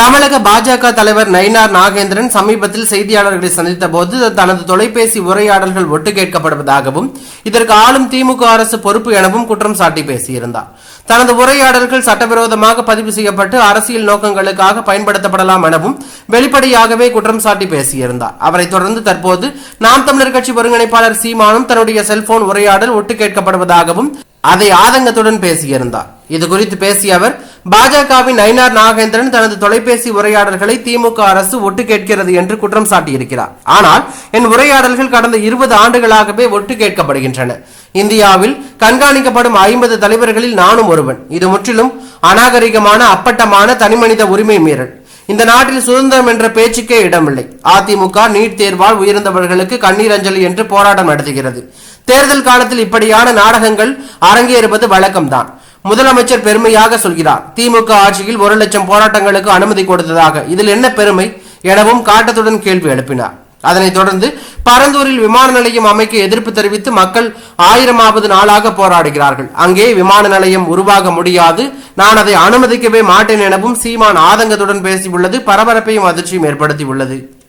தமிழக பாஜக தலைவர் நயினார் நாகேந்திரன் சமீபத்தில் செய்தியாளர்களை சந்தித்த போது தனது தொலைபேசி உரையாடல்கள் ஒட்டு கேட்கப்படுவதாகவும் இதற்கு ஆளும் திமுக அரசு பொறுப்பு எனவும் குற்றம் சாட்டி பேசியிருந்தார். தனது உரையாடல்கள் சட்டவிரோதமாக பதிவு செய்யப்பட்டு அரசியல் நோக்கங்களுக்காக பயன்படுத்தப்படலாம் எனவும் வெளிப்படையாகவே குற்றம் சாட்டி பேசியிருந்தார். அவரை தொடர்ந்து தற்போது நாம் தமிழர் கட்சி ஒருங்கிணைப்பாளர் சீமானும் தன்னுடைய செல்போன் உரையாடல் ஒட்டு கேட்கப்படுவதாகவும் அதை ஆதங்கத்துடன் பேசியிருந்தார். இது குறித்து பேசிய அவர் பாஜகவின் ஐநார் நாகேந்திரன் தனது தொலைபேசி உரையாடல்களை திமுக அரசு ஒட்டு கேட்கிறது என்று குற்றம் சாட்டியிருக்கிறார். ஆனால் என் உரையாடல்கள் கடந்த இருபது ஆண்டுகளாகவே ஒட்டு கேட்கப்படுகின்றன. இந்தியாவில் கண்காணிக்கப்படும் ஐம்பது தலைவர்களில் நானும் ஒருவன். இது முற்றிலும் அநாகரிகமான அப்பட்டமான தனிமனித உரிமை மீறல். இந்த நாட்டில் சுதந்திரம் என்ற பேச்சுக்கே இடமில்லை. அதிமுக நீட் தேர்வால் உயர்ந்தவர்களுக்கு கண்ணீர் அஞ்சலி என்று போராட்டம் நடத்துகிறது. தேர்தல் காலத்தில் இப்படியான நாடகங்கள் அரங்கேறுவது வழக்கம்தான். முதலமைச்சர் பெருமையாக சொல்கிறார். திமுக ஆட்சியில் ஒரு லட்சம் போராட்டங்களுக்கு அனுமதி கொடுத்ததாக. இதில் என்ன பெருமை? எனவும் காட்டத்துடன் கேள்வி எழுப்பினார். அதனைத் தொடர்ந்து பரந்தூரில் விமான நிலையம் அமைக்க எதிர்ப்பு தெரிவித்து மக்கள் ஆயிரமாவது நாளாக போராடுகிறார்கள். அங்கே விமான நிலையம் உருவாக முடியாது. நான் அதை அனுமதிக்கவே மாட்டேன் எனவும் சீமான் ஆதங்கத்துடன் பேசியுள்ளது. பரபரப்பையும் அதிர்ச்சியும் ஏற்படுத்தியுள்ளது.